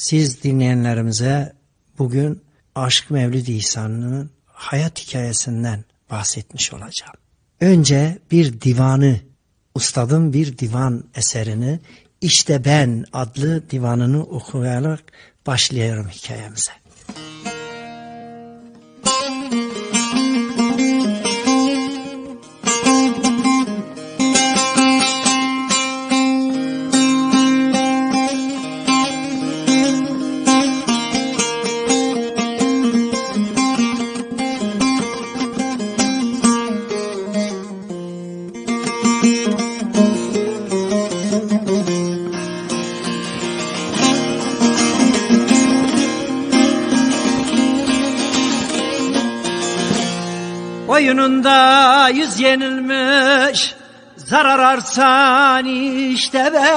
siz dinleyenlerimize bugün Aşık Mevlid İhsan'ın hayat hikayesinden bahsetmiş olacağım. Önce bir divanı, ustadın bir divan eserini İşte Ben adlı divanını okuyarak başlayalım hikayemize. Yüz yenilmiş Zarar arsan işte ben.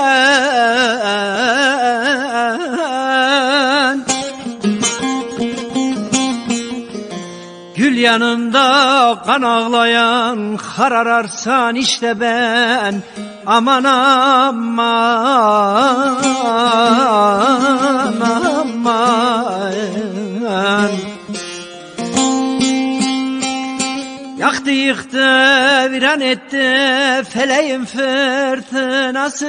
Gül yanında kan ağlayan Karar arsan işte ben. Aman aman aman Yaktı yıktı viran etti feleğin fırtınası.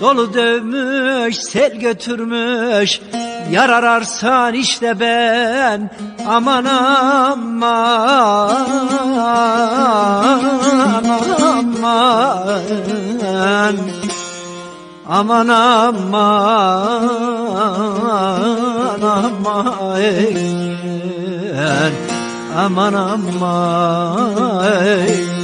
Dolu dövmüş sel götürmüş Yar işte ben aman aman Aman aman aman Aman aman Bülbül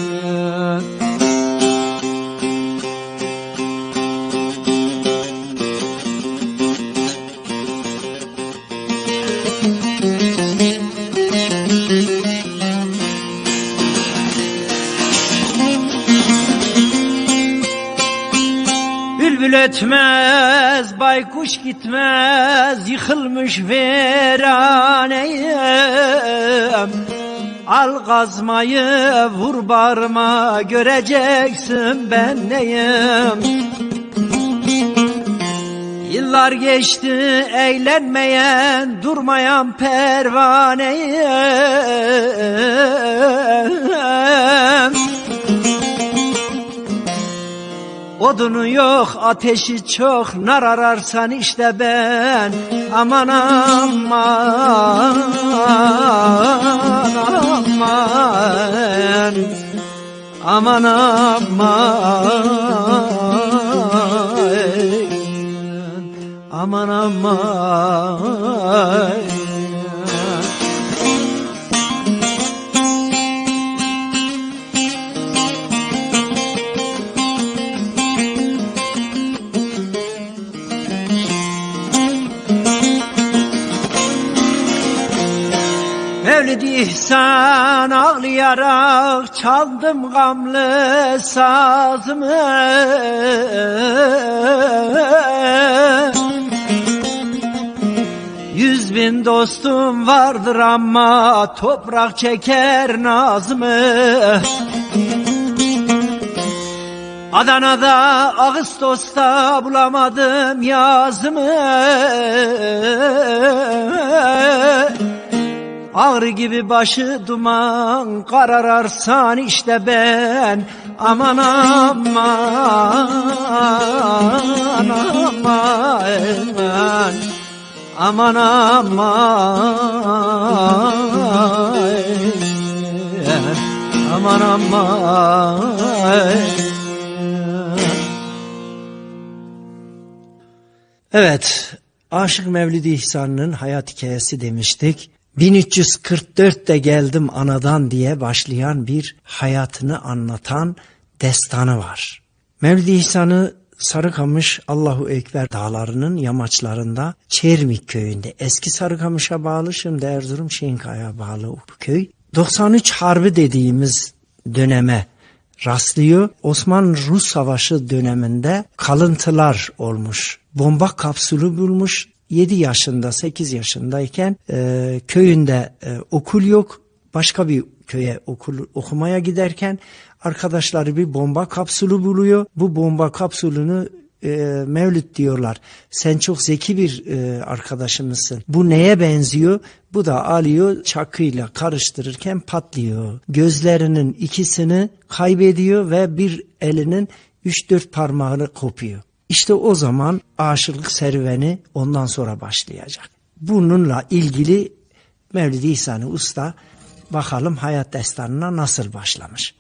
ötmez, baykuş gitmez, yıkılmış veraneyim. Al kazmayı vur barma, göreceksin ben neyim. Yıllar geçti eğlenmeyen, durmayan pervaneyim. Odunu yok, ateşi çok, nar ararsan işte ben. Aman aman, aman, aman aman, aman aman. Mevlid İhsan ağlayarak çaldım gamlı sazımı. Yüz bin dostum vardır ama toprak çeker nazımı. Adana'da Ağustos'ta bulamadım yazımı Ağrı gibi başı duman karararsan işte ben Aman aman aman Aman aman Aman aman Evet, Aşık Mevlidi İhsan'ın hayat hikayesi demiştik. 1344'te geldim anadan diye başlayan bir hayatını anlatan destanı var. Mevlid İhsan'ı Sarıkamış Allahu Ekber dağlarının yamaçlarında Çermik köyünde eski Sarıkamış'a bağlı şimdi Erzurum Şehinkaya bağlı o köy. 93 Harbi dediğimiz döneme rastlıyor. Osmanlı-Rus Savaşı döneminde kalıntılar olmuş. Bomba kapsülü bulmuş. 7 yaşında 8 yaşındayken e, köyünde e, okul yok başka bir köye okul, okumaya giderken arkadaşları bir bomba kapsülü buluyor. Bu bomba kapsülünü e, Mevlüt diyorlar. Sen çok zeki bir e, arkadaşımızsın. Bu neye benziyor? Bu da alıyor çakıyla karıştırırken patlıyor. Gözlerinin ikisini kaybediyor ve bir elinin 3-4 parmağını kopuyor. İşte o zaman aşıklık serüveni ondan sonra başlayacak. Bununla ilgili Mevlid-i İhsani Usta bakalım hayat destanına nasıl başlamış.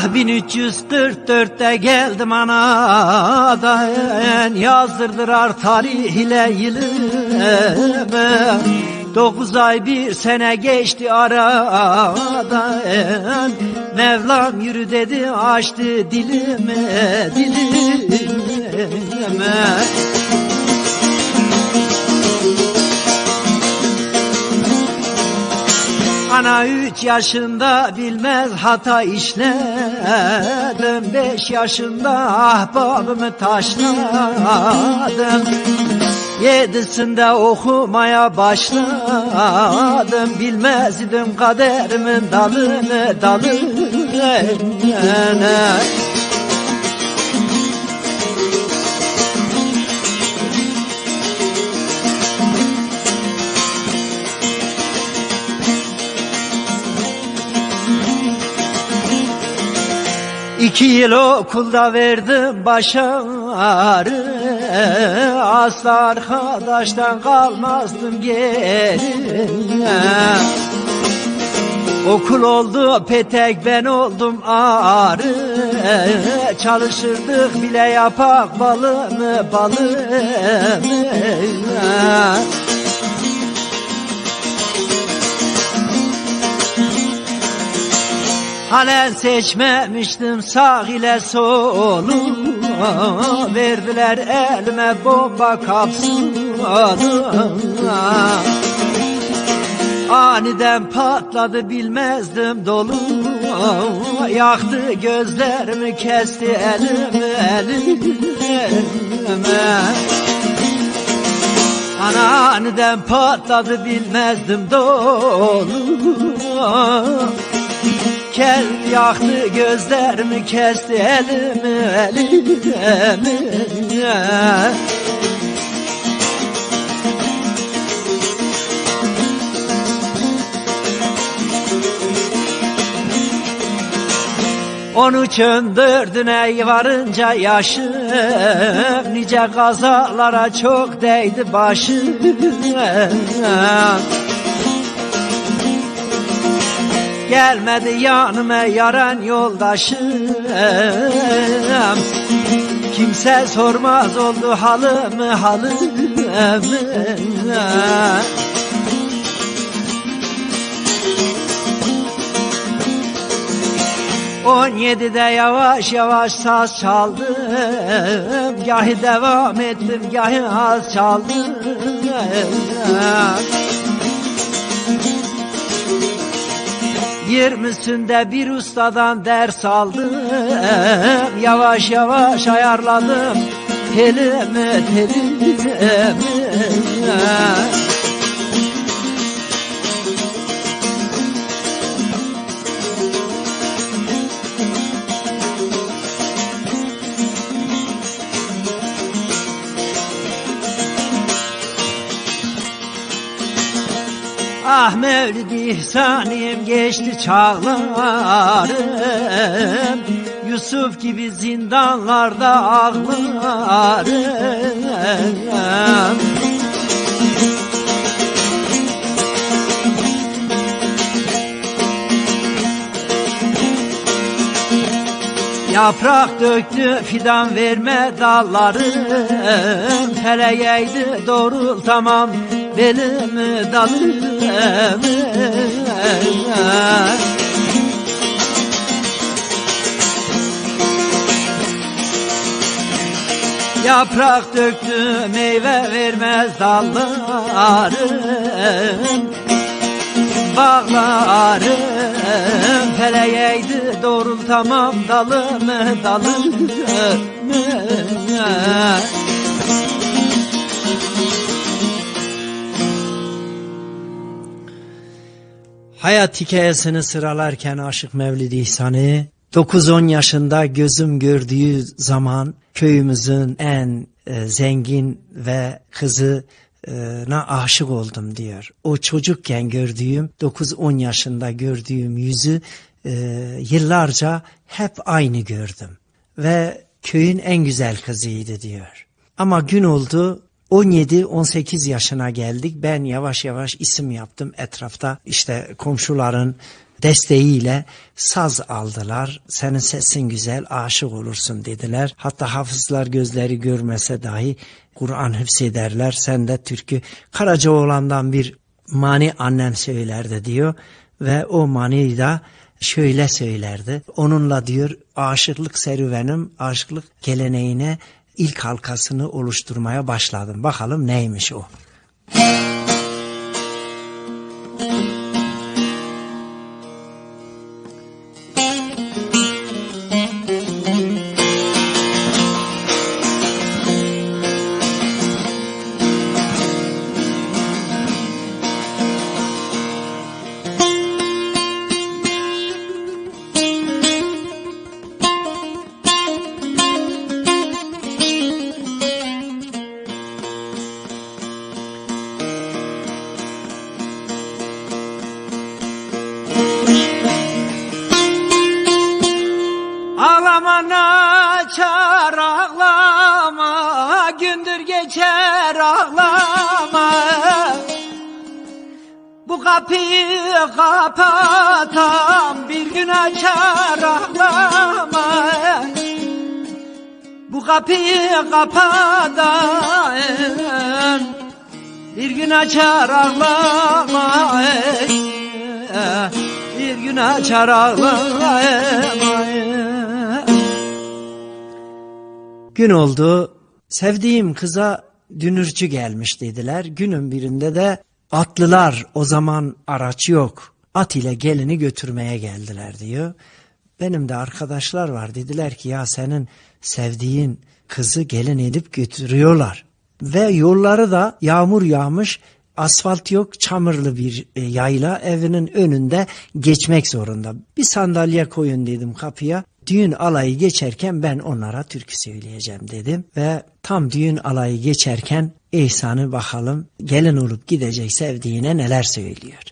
Ah 1344'te geldim anadan Yazdırdılar tarih ile yılımı Dokuz ay bir sene geçti aradan Mevlam yürü dedi açtı dilimi dilimi Ana üç yaşında bilmez hata işledim. Beş yaşında ahbabımı taşladım. Yedisinde okumaya başladım. Bilmezdim kaderimin dalını dalını İki yıl okulda verdim başarı. Asla arkadaştan kalmazdım geri Okul oldu petek ben oldum arı. Çalışırdık bile yapak balımı balımı Halen seçmemiştim sağ ile solu Verdiler elime bomba kapsulu Aniden patladı bilmezdim dolu Yaktı gözlerimi kesti elimi elime. Aniden patladı bilmezdim dolu Kel yaktı gözlerimi kesti elimi elimi. Onu çöndürdün ey varınca yaşım Nice kazalara çok değdi başım Gelmedi yanıma yaran yoldaşım. Kimse sormaz oldu halımı halımı. On yedide yavaş yavaş saz çaldım. Gahi devam ettim gahi az çaldım Yirmisinde bir ustadan ders aldım Yavaş yavaş ayarladım. Telimi telimi Ah Mevlid ihsanim geçti çağlarım. Yusuf gibi zindanlarda ağlarım. Yaprak döktü fidan verme dallarım. Feleğeydi doğrultamam belimi dalımı Yaprak döktü meyve vermez dallarım. Bağlarım Feleğeydi doğrultamam dalımı dalımı Hayat hikayesini sıralarken Aşık Mevlid İhsan'ı 9-10 yaşında gözüm gördüğü zaman köyümüzün en e, zengin ve kızı na aşık oldum diyor. O çocukken gördüğüm 9-10 yaşında gördüğüm yüzü e, yıllarca hep aynı gördüm. Ve köyün en güzel kızıydı diyor. Ama gün oldu 17-18 yaşına geldik. Ben yavaş yavaş isim yaptım etrafta. işte komşuların desteğiyle saz aldılar. Senin sesin güzel, aşık olursun dediler. Hatta hafızlar gözleri görmese dahi Kur'an hıfzederler. Sen de türkü Karacaoğlan'dan bir mani annem söylerdi diyor. Ve o maniyi da şöyle söylerdi. Onunla diyor aşıklık serüvenim, aşıklık geleneğine ilk halkasını oluşturmaya başladım. Bakalım neymiş o. kapıyı kapatam Bir gün açar ağlama Bu kapıyı kapatam Bir gün açar ağlama Bir gün açar ağlama Gün oldu. Sevdiğim kıza dünürcü gelmiş dediler. Günün birinde de atlılar o zaman araç yok. At ile gelini götürmeye geldiler diyor. Benim de arkadaşlar var dediler ki ya senin sevdiğin kızı gelin edip götürüyorlar. Ve yolları da yağmur yağmış asfalt yok çamurlu bir e, yayla evinin önünde geçmek zorunda. Bir sandalye koyun dedim kapıya. Düğün alayı geçerken ben onlara türkü söyleyeceğim dedim ve tam düğün alayı geçerken İhsan'ı bakalım gelin olup gidecek sevdiğine neler söylüyor.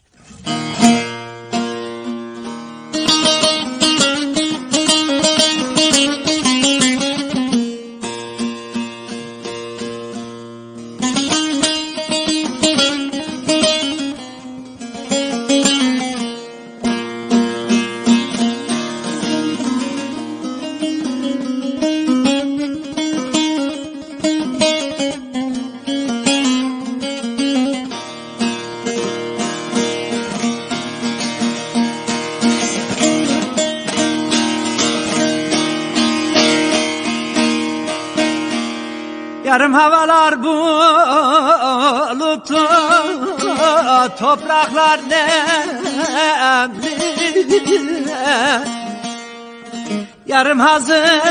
Yarım hazırlanma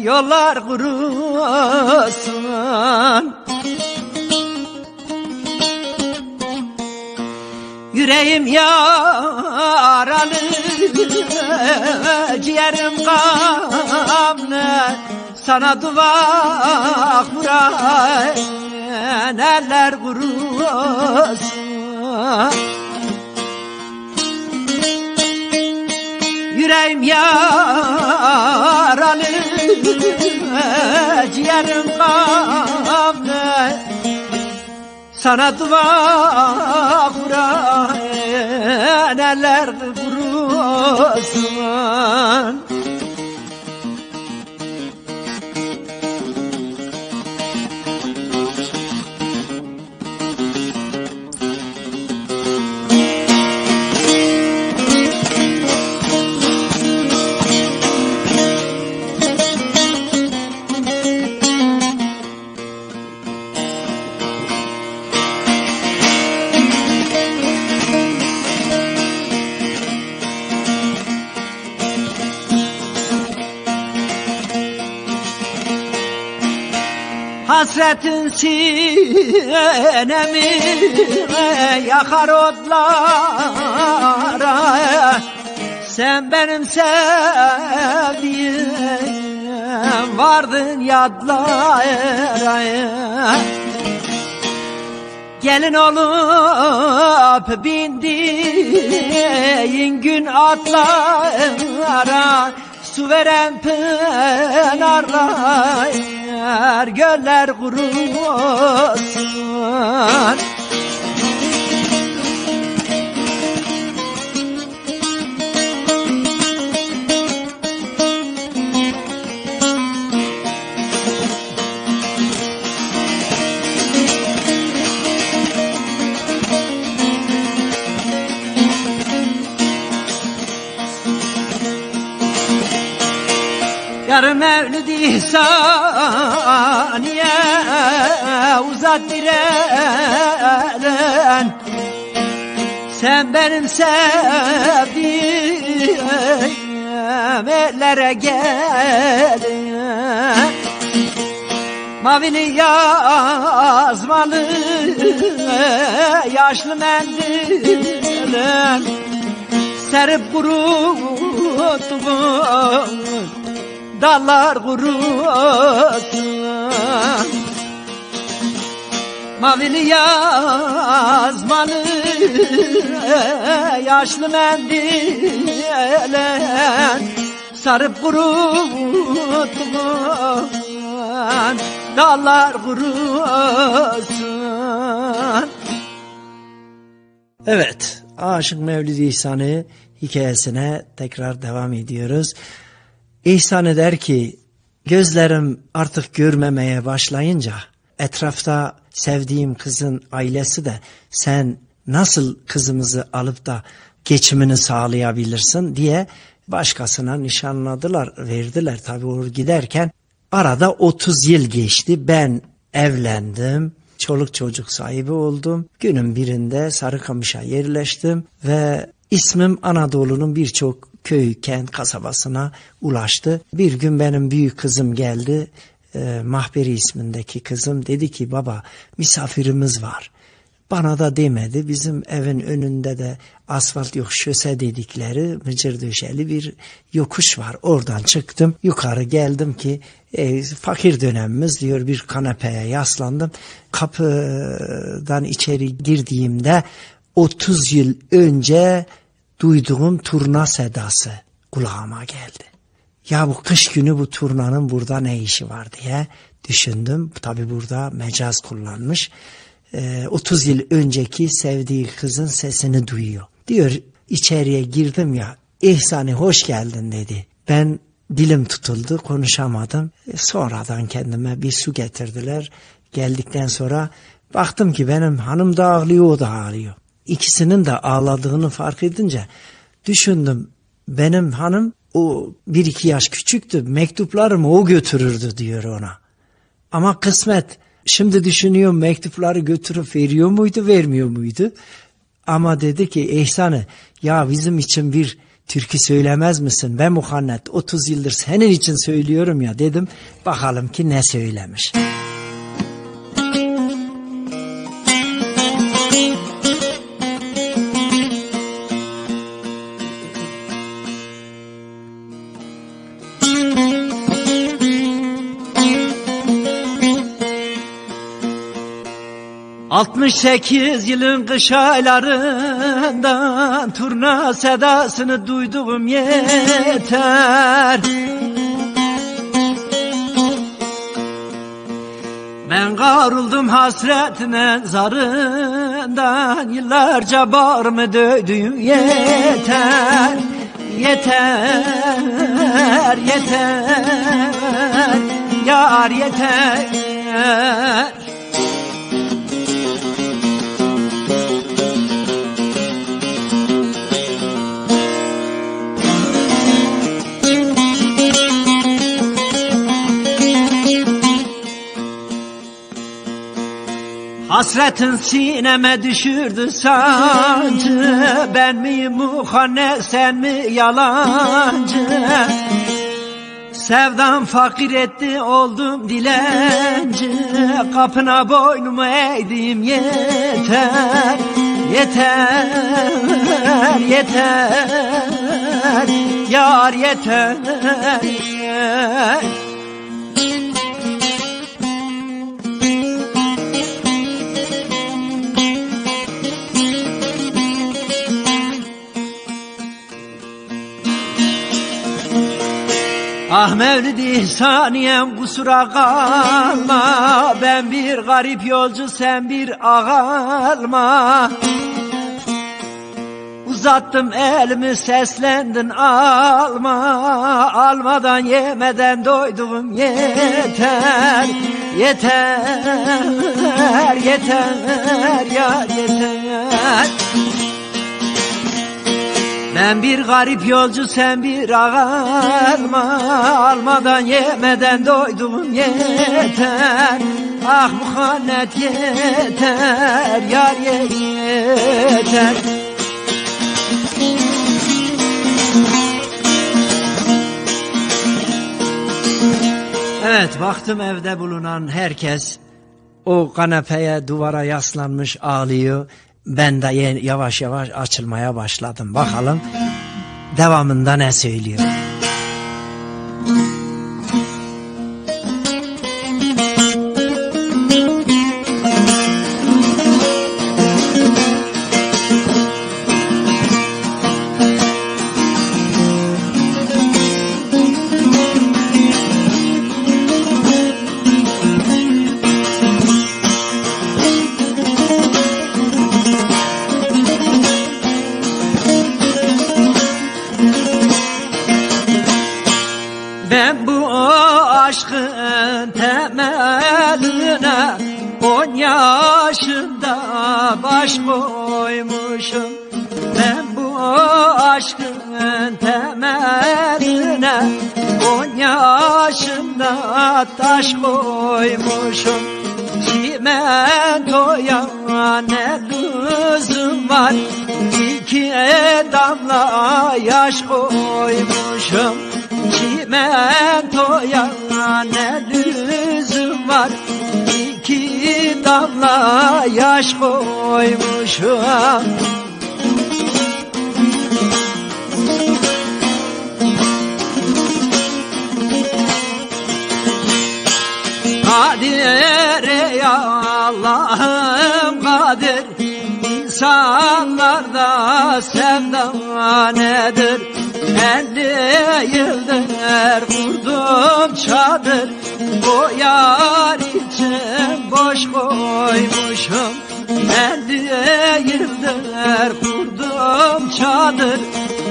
Yollar kurusun. Yüreğim yaralı Ciğerim kanlı. Sana dua kuran Eller kurusun Yüreğim yaralı Ciğerim kanlı sana dua kuran eller kurusun Hasretin sinemi yakar odlara Sen benim sevdiğim vardın yadlara. Gelin olup bindiğin gün atlara. Su veren pınarlar göller kurusun Yarın mevlid ihsaniye uzat diren Sen benim sevdiğim ellere gelin Mavili yazmalı yaşlı mendilin. Serip kuruttuğun dallar kurusun Mavili yazmalı yaşlı mendile sarıp kuruttuğun dallar kurusun Evet, Aşık Mevlid İhsan'ı hikayesine tekrar devam ediyoruz. İhsan eder ki gözlerim artık görmemeye başlayınca etrafta sevdiğim kızın ailesi de sen nasıl kızımızı alıp da geçimini sağlayabilirsin diye başkasına nişanladılar, verdiler. Tabii o giderken arada 30 yıl geçti. Ben evlendim. Çoluk çocuk sahibi oldum. Günün birinde Sarıkamış'a yerleştim ve ismim Anadolu'nun birçok köy, kent, kasabasına ulaştı. Bir gün benim büyük kızım geldi. E, Mahberi ismindeki kızım dedi ki baba misafirimiz var. Bana da demedi. Bizim evin önünde de asfalt yok şöse dedikleri mıcır döşeli bir yokuş var. Oradan çıktım. Yukarı geldim ki e, fakir dönemimiz diyor bir kanepeye yaslandım. Kapıdan içeri girdiğimde 30 yıl önce duyduğum turna sedası kulağıma geldi. Ya bu kış günü bu turnanın burada ne işi var diye düşündüm. Tabi burada mecaz kullanmış. Ee, 30 yıl önceki sevdiği kızın sesini duyuyor. Diyor içeriye girdim ya İhsani hoş geldin dedi. Ben dilim tutuldu konuşamadım. E, sonradan kendime bir su getirdiler. Geldikten sonra baktım ki benim hanım da ağlıyor o da ağlıyor. İkisinin de ağladığını fark edince düşündüm benim hanım o bir iki yaş küçüktü mektuplarımı o götürürdü diyor ona. Ama kısmet şimdi düşünüyorum mektupları götürüp veriyor muydu vermiyor muydu? Ama dedi ki İhsan'ı ya bizim için bir türkü söylemez misin? Ben muhannet 30 yıldır senin için söylüyorum ya dedim. Bakalım ki ne söylemiş. 68 yılın kış aylarından turna sedasını duyduğum yeter. Ben karuldum hasretine zarından Yıllarca bağrımı dövdüğüm yeter Yeter, yeter Yar yeter Hasretin sineme düşürdü sancı. Ben miyim muhanne sen mi yalancı? Sevdam fakir etti oldum dilenci. Kapına boynumu eğdim yeter Yeter yeter. Yar yeter Ah Mevlid saniyem kusura kalma. Ben bir garip yolcu sen bir ağalma. Uzattım elimi seslendin alma. Almadan yemeden doydum yeter. Yeter yeter ya yeter ben bir garip yolcu sen bir ağalma Almadan yemeden doydum yeter. Ah muhannet yeter Yar yeter. Evet baktım evde bulunan herkes o kanepeye duvara yaslanmış ağlıyor. Ben de yavaş yavaş açılmaya başladım. Bakalım devamında ne söylüyor. Yaşında taş koymuşum. Çimentoya ne lüzum var? İki damla yaş koymuşum. Çimentoya ne lüzum var? İki damla yaş koymuşum Kadir ya Allah'ım kadir. İnsanlarda sevda nedir? Elli yıldır kurdum çadır. Bu yar için boş koymuşum. Elli yıldır kurdum çadır.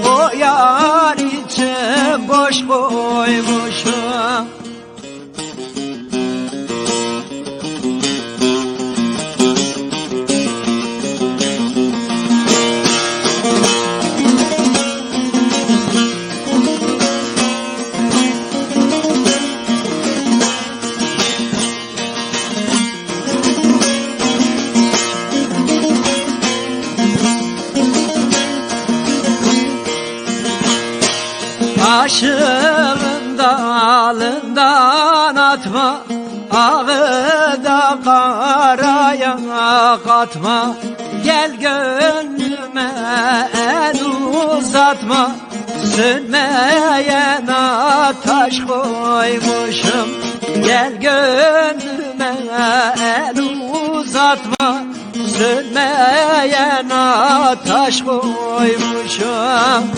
O yar için boş koymuşum katma Gel gönlüme el uzatma. Sönmeyen ateş koymuşum. Gel gönlüme el uzatma. Sönmeyen ateş koymuşum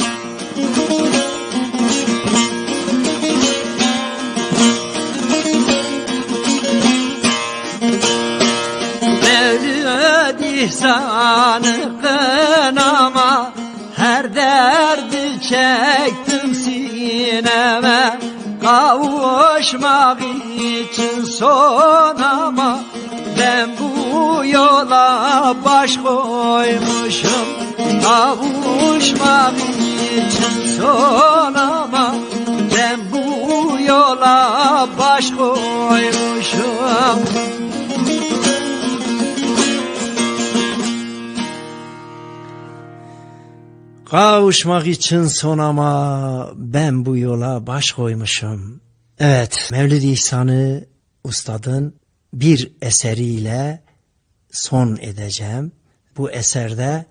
ihsanı kınama Her derdi çektim sineme. Kavuşmak için son ama Ben bu yola baş koymuşum. Kavuşmak için son ama Ben bu yola baş koymuşum Kavuşmak için son ama ben bu yola baş koymuşum. Evet, Mevlid İhsan'ı ustadın bir eseriyle son edeceğim. Bu eserde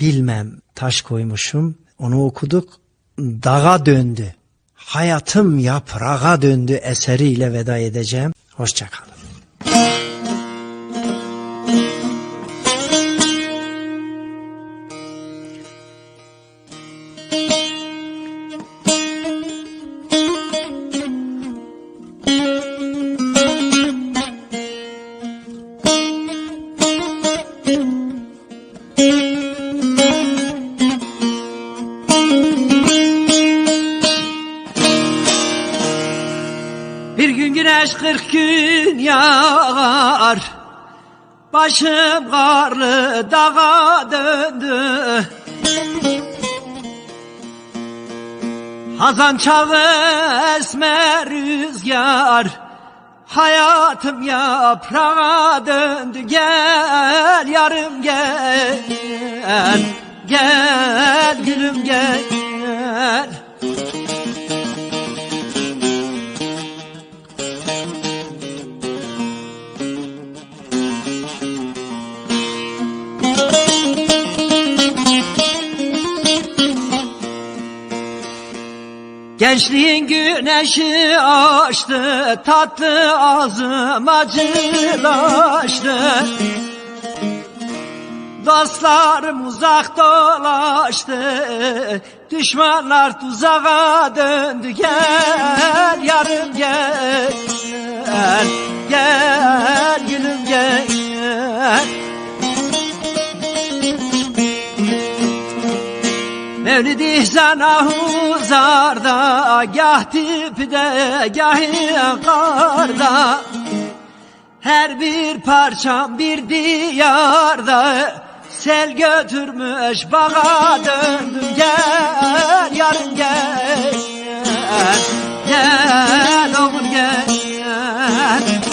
bilmem taş koymuşum. Onu okuduk. Dağa döndü. Hayatım yaprağa döndü eseriyle veda edeceğim. Hoşçakalın. Bir gün güneş kırk gün yağar Başım karlı dağa döndü. Hazan çağı esmer rüzgar Hayatım yaprağa döndü. Gel yarım gel Gel gülüm gel Gençliğin güneşi açtı, tatlı ağzım acılaştı. Dostlarım uzak dolaştı, düşmanlar tuzağa döndü. Gel yarım gel, gel gülüm gel. Mevlid ihsana huzarda Gah tipde gah karda Her bir parçam bir diyarda Sel götürmüş bağa döndüm. Gel yarın gel Gel oğul gel.